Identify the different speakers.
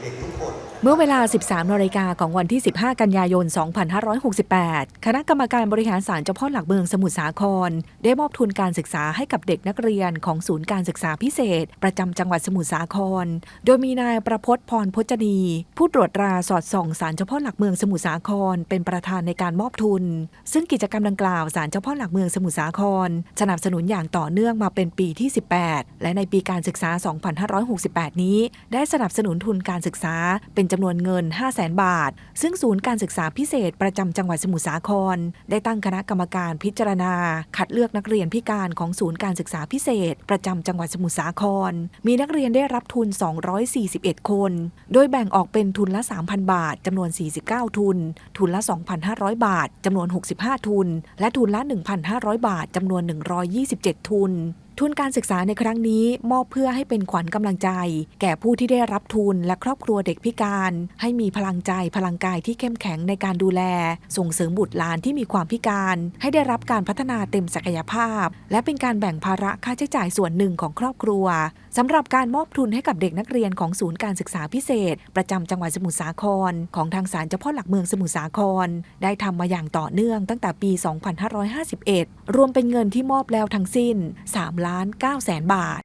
Speaker 1: เด็กทุกคน เมื่อเวลา 13นาฬิกาของวันที่ 15 กันยายน 2568 คณะกรรมการบริหารศาลเจ้าพ่อหลักเมืองสมุทรสาคร ได้มอบทุนการศึกษาให้กับเด็กนักเรียนของศูนย์การศึกษาพิเศษ ประจำจังหวัดสมุทรสาคร โดยมีนายประพจน์พรพจนี ผู้ตรวจตราสอดส่องศาลเจ้าพ่อหลักเมืองสมุทรสาคร เป็นประธานในการมอบทุน ซึ่งกิจกรรมดังกล่าวศาลเจ้าพ่อหลักเมืองสมุทรสาคร สนับสนุนอย่างต่อเนื่องมาเป็นปีที่ 18 และในปีการศึกษา 2568 นี้ ได้สนับสนุนทุนการศึกษาเป็นจำนวนเงิน 5 0 0 0 0 0บาท ซึ่งศูนย์การศึกษาพิเศษประจำจังหวัดสมุทรสาคร ได้ตั้งคณะกรรมการพิจารณา คัดเลือกนักเรียนพิการของศูนย์การศึกษาพิเศษ ประจำจังหวัดสมุทรสาคร มีนักเรียนได้รับทุน 241 คน โดยแบ่งออกเป็นทุนละ 3,000 บาทจำนวน 49 ทุน ทุนละ 2,500 บาทจำนวน 65 ทุน และทุนละ 1,500 บาทจำนวน 127 ทุน ทุนการศึกษาในครั้งนี้มอบเพื่อให้เป็นขวัญกำลังใจ แก่ผู้ที่ได้รับทุนและครอบครัวเด็กพิการ ให้มีพลังใจพลังกายที่เข้มแข็งในการดูแล ส่งเสริมบุตรหลานที่มีความพิการ ให้ได้รับการพัฒนาเต็มศักยภาพ และเป็นการแบ่งภาระค่าใช้จ่ายส่วนหนึ่งของครอบครัวสำหรับการมอบทุนให้กับเด็กนักเรียนของศูนย์การศึกษาพิเศษ ประจำจังหวัดสมุทรสาคร ของทางศาลเจ้าพ่อหลักเมืองสมุทรสาคร ได้ทำมาอย่างต่อเนื่องตั้งแต่ปี 2551 รวมเป็นเงินที่มอบแล้วทั้งสิ้น3ล้านล้าน9แสนบาท